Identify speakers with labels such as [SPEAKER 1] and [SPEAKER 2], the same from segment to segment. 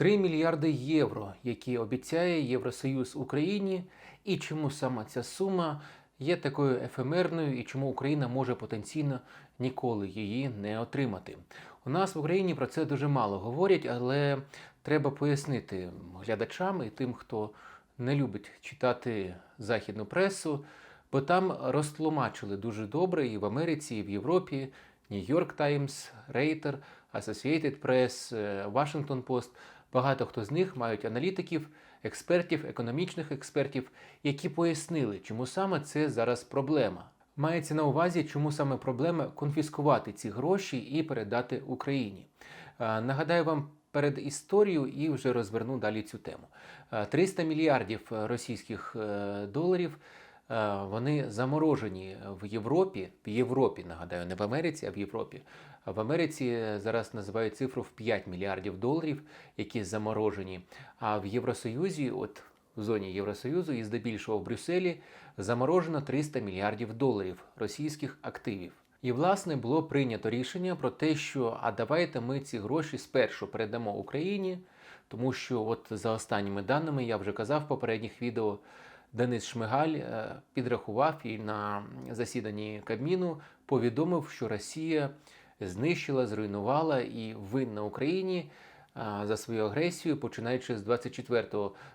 [SPEAKER 1] 3 мільярди євро, які обіцяє Євросоюз Україні, і чому саме ця сума є такою ефемерною, і чому Україна може потенційно ніколи її не отримати. У нас в Україні про це дуже мало говорять, але треба пояснити глядачам і тим, хто не любить читати західну пресу, бо там розтлумачили дуже добре і в Америці, і в Європі. York Times, Reuters, Associated Press, Washington Post. Багато хто з них мають аналітиків, експертів, економічних експертів, які пояснили, чому саме це зараз проблема. Мається на увазі, чому саме проблема конфіскувати ці гроші і передати Україні. Е, Нагадаю вам перед історією і вже розверну далі цю тему. Е, 300 мільярдів е, російських е, доларів вони заморожені в Європі. В Європі, нагадаю, не в Америці, а в Європі. В Америці зараз називають цифру в 5 мільярдів доларів, які заморожені. А в Євросоюзі, от в зоні Євросоюзу, і здебільшого в Брюсселі, заморожено 300 мільярдів доларів російських активів. І власне було прийнято рішення про те, що а давайте ми ці гроші спершу передамо Україні, тому що, от за останніми даними, я вже казав в попередніх відео, Денис Шмигаль е, підрахував і на засіданні Кабміну повідомив, що Росія знищила, зруйнувала і винна Україні за свою агресію, починаючи з 24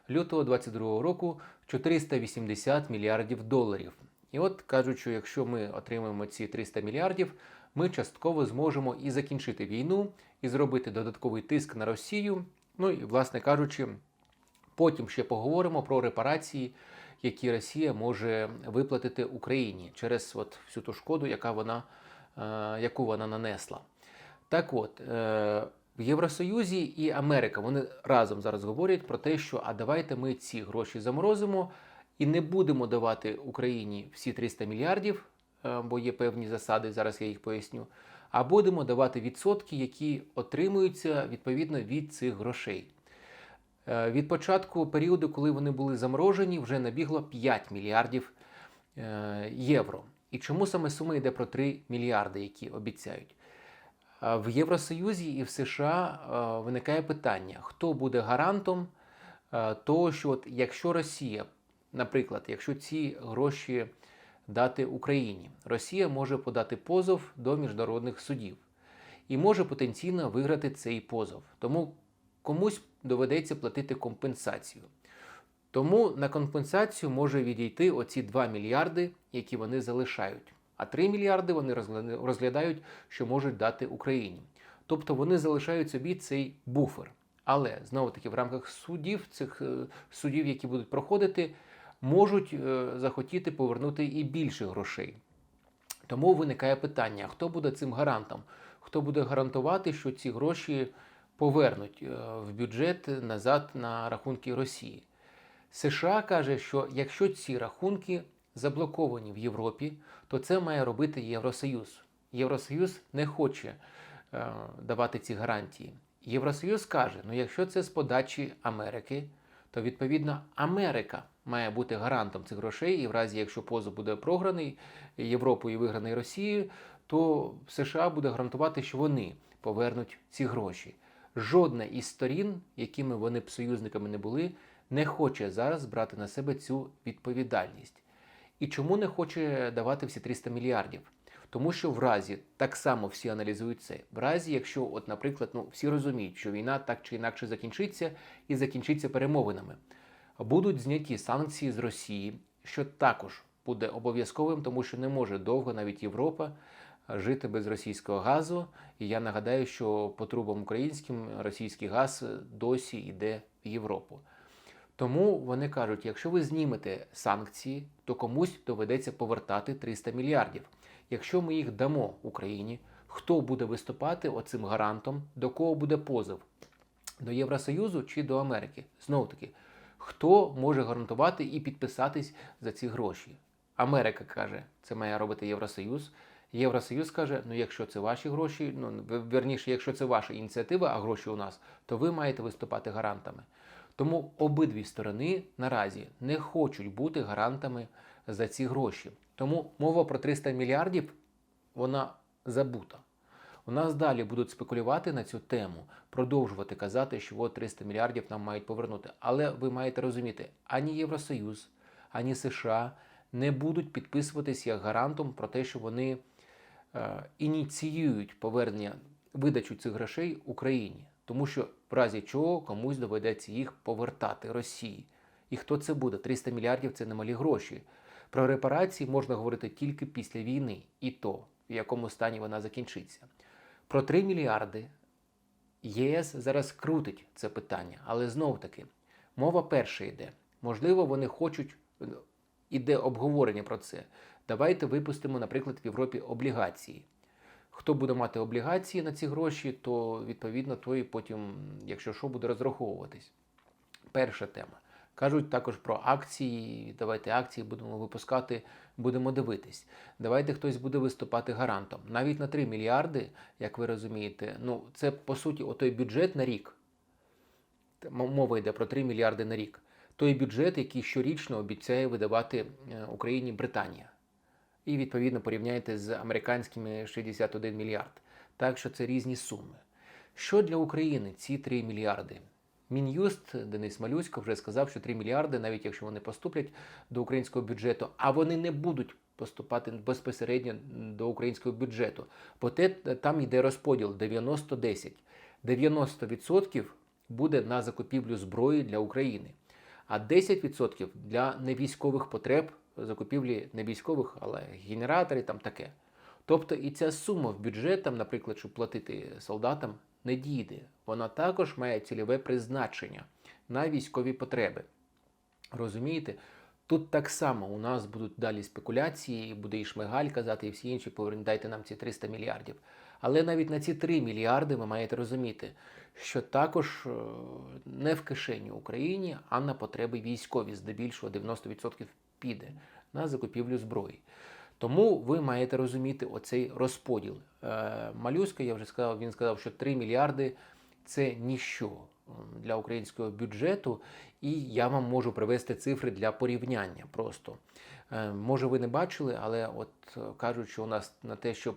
[SPEAKER 1] лютого 2022 року 480 мільярдів доларів. І от кажуть, що якщо ми отримаємо ці 300 мільярдів, ми частково зможемо і закінчити війну, і зробити додатковий тиск на Росію. Ну і, власне кажучи, потім ще поговоримо про репарації, які Росія може виплатити Україні через от всю ту шкоду, яка вона, яку вона нанесла. Так от, е, в Євросоюзі і Америка вони разом зараз говорять про те, що а давайте ми ці гроші заморозимо і не будемо давати Україні всі 300 мільярдів, е, бо є певні засади, зараз я їх поясню. А будемо давати відсотки, які отримуються відповідно від цих грошей. Е, Від початку періоду, коли вони були заморожені, вже набігло 5 мільярдів е, євро. І чому саме сума йде про 3 мільярди, які обіцяють? В Євросоюзі і в США виникає питання, хто буде гарантом того, що от якщо Росія, наприклад, якщо ці гроші дати Україні, Росія може подати позов до міжнародних судів і може потенційно виграти цей позов. Тому комусь доведеться платити компенсацію. Тому на компенсацію може відійти оці 2 мільярди, які вони залишають. А 3 мільярди вони розглядають, що можуть дати Україні. Тобто вони залишають собі цей буфер. Але знову таки в рамках судів, цих е, судів, які будуть проходити, можуть е, захотіти повернути і більше грошей. Тому виникає питання: хто буде цим гарантом? Хто буде гарантувати, що ці гроші повернуть е, в бюджет назад на рахунки Росії? США каже, що якщо ці рахунки заблоковані в Європі, то це має робити Євросоюз. Євросоюз не хоче е, давати ці гарантії. Євросоюз каже: ну якщо це з подачі Америки, то відповідно Америка має бути гарантом цих грошей, і в разі, якщо позов буде програний Європою і виграний Росією, то США буде гарантувати, що вони повернуть ці гроші. Жодна із сторін, якими вони б союзниками не були, не хоче зараз брати на себе цю відповідальність. І чому не хоче давати всі 300 мільярдів? Тому що в разі так само всі аналізують це. В разі, якщо, от, наприклад, ну всі розуміють, що війна так чи інакше закінчиться і закінчиться перемовинами, будуть зняті санкції з Росії, що також буде обов'язковим, тому що не може довго навіть Європа жити без російського газу. І я нагадаю, що по трубам українським російський газ досі йде в Європу. Тому вони кажуть, якщо ви знімете санкції, то комусь доведеться повертати 300 мільярдів. Якщо ми їх дамо Україні, хто буде виступати оцим гарантом, до кого буде позов? До Євросоюзу чи до Америки? Знову таки, хто може гарантувати і підписатись за ці гроші? Америка каже, це має робити Євросоюз. Євросоюз каже: ну якщо це ваші гроші, ну верніше, якщо це ваша ініціатива, а гроші у нас, то ви маєте виступати гарантами. Тому обидві сторони наразі не хочуть бути гарантами за ці гроші. Тому мова про 300 мільярдів вона забута. У нас далі будуть спекулювати на цю тему, продовжувати казати, що от 300 мільярдів нам мають повернути. Але ви маєте розуміти, ані Євросоюз, ані США не будуть підписуватись як гарантом про те, що вони е, ініціюють повернення видачу цих грошей Україні, тому що в разі чого комусь доведеться їх повертати Росії. І хто це буде? 300 мільярдів це немалі гроші. Про репарації можна говорити тільки після війни, і то в якому стані вона закінчиться. Про 3 мільярди ЄС зараз крутить це питання, але знов таки мова перша йде. Можливо, вони хочуть, іде обговорення про це. Давайте випустимо, наприклад, в Європі облігації. Хто буде мати облігації на ці гроші, то відповідно той потім, якщо що, буде розраховуватись. Перша тема. Кажуть також про акції. Давайте акції будемо випускати, будемо дивитись. Давайте хтось буде виступати гарантом. Навіть на 3 мільярди, як ви розумієте, ну це по суті отой бюджет на рік. Мова йде про 3 мільярди на рік. Той бюджет, який щорічно обіцяє видавати е, Україні Британія. І відповідно порівняйте з американськими 61 мільярд. Так що це різні суми. Що для України ці 3 мільярди? Мін'юст Денис Малюсько вже сказав, що 3 мільярди, навіть якщо вони поступлять до українського бюджету, а вони не будуть поступати безпосередньо до українського бюджету, бо те, там йде розподіл 90-10. 90% буде на закупівлю зброї для України, а 10% для невійськових потреб, закупівлі не військових, але генераторів там таке. Тобто і ця сума в бюджет, там, наприклад, щоб платити солдатам, не дійде. Вона також має цільове призначення на військові потреби. Розумієте? Тут так само у нас будуть далі спекуляції, буде і Шмигаль казати, і всі інші поверніть нам ці 300 мільярдів. Але навіть на ці 3 мільярди ви маєте розуміти, що також не в кишені Україні, а на потреби військові, здебільшого 90% піде на закупівлю зброї. Тому ви маєте розуміти оцей розподіл. Е, Малюська, я вже сказав, він сказав, що 3 мільярди це ніщо для українського бюджету, і я вам можу привести цифри для порівняння. Просто Е, може, ви не бачили, але от е, кажуть, що у нас на те, щоб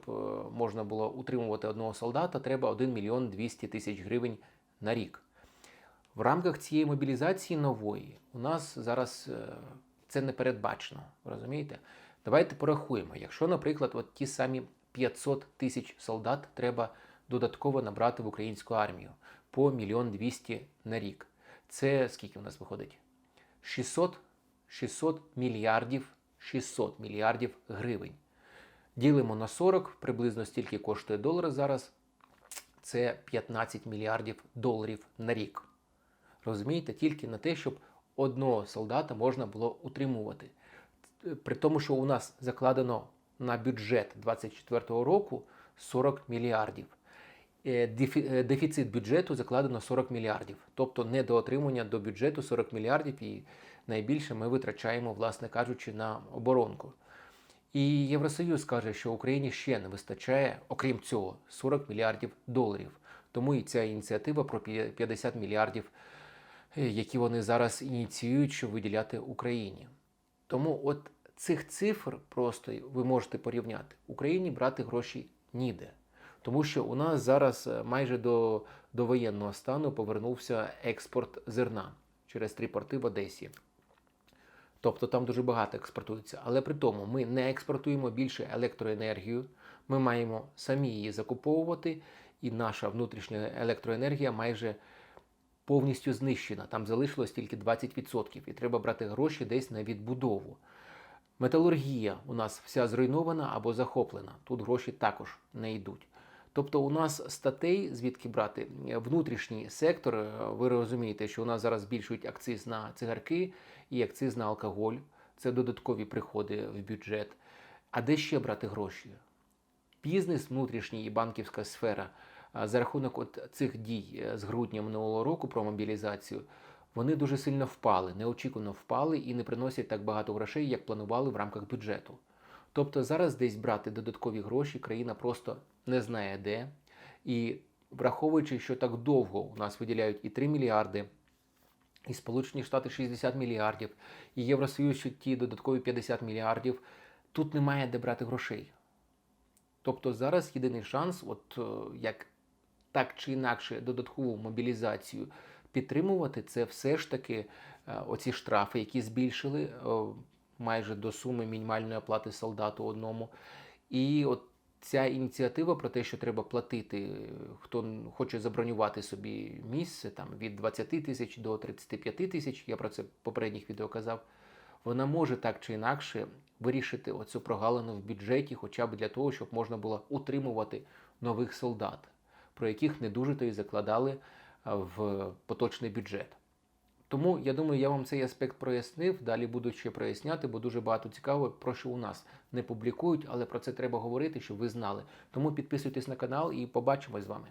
[SPEAKER 1] можна було утримувати одного солдата, треба 1 мільйон 200 тисяч гривень на рік. В рамках цієї мобілізації нової у нас зараз це не передбачено. Розумієте? Давайте порахуємо. Якщо, наприклад, от ті самі 500 тисяч солдат треба додатково набрати в українську армію по мільйон 200 на рік. Це скільки у нас виходить? 600 600 мільярдів 600 мільярдів гривень. Ділимо на 40, приблизно стільки коштує долар зараз. Це 15 мільярдів доларів на рік. Розумієте, тільки на те, щоб одного солдата можна було утримувати. При тому, що у нас закладено на бюджет 2024 року 40 мільярдів. Е, е, дефіцит бюджету закладено 40 мільярдів, тобто недоотримання до бюджету 40 мільярдів, і найбільше ми витрачаємо, власне кажучи, на оборонку. І Євросоюз каже, що Україні ще не вистачає, окрім цього, 40 мільярдів доларів. Тому і ця ініціатива про 50 мільярдів, е, які вони зараз ініціюють, щоб виділяти Україні. Тому от цих цифр просто ви можете порівняти. Україні брати гроші ніде. Тому що у нас зараз е, майже до, до воєнного стану повернувся експорт зерна через три порти в Одесі. Тобто там дуже багато експортується. Але при тому ми не експортуємо більше електроенергію, ми маємо самі її закуповувати, і наша внутрішня електроенергія майже повністю знищена. Там залишилось тільки 20%, і треба брати гроші десь на відбудову. Металургія у нас вся зруйнована або захоплена. Тут гроші також не йдуть. Тобто у нас статей, звідки брати внутрішній сектор, е, ви розумієте, що у нас зараз збільшують акциз на цигарки і акциз на алкоголь. Це додаткові приходи в бюджет. А де ще брати гроші? Бізнес, внутрішній і банківська сфера за рахунок от цих дій е, з грудня минулого року про мобілізацію, вони дуже сильно впали, неочікувано впали і не приносять так багато грошей, як планували в рамках бюджету. Тобто зараз десь брати додаткові гроші країна просто не знає де. І враховуючи, що так довго у нас виділяють і 3 мільярди, і Сполучені Штати 60 мільярдів, і Євросоюз ті додаткові 50 мільярдів, тут немає де брати грошей. Тобто зараз єдиний шанс, от е, як так чи інакше додаткову мобілізацію підтримувати, це все ж таки е, оці штрафи, які збільшили е, майже до суми мінімальної оплати солдату одному. І от ця ініціатива про те, що треба платити, хто хоче забронювати собі місце там від 20 тисяч до 35 тисяч, я про це в попередніх відео казав, вона може так чи інакше вирішити оцю прогалину в бюджеті, хоча б для того, щоб можна було утримувати нових солдат, про яких не дуже то і закладали в поточний бюджет. Тому я думаю, я вам цей аспект прояснив. Далі буду ще проясняти, бо дуже багато цікавого, про що у нас не публікують, але про це треба говорити, щоб ви знали. Тому підписуйтесь на канал і побачимось з вами.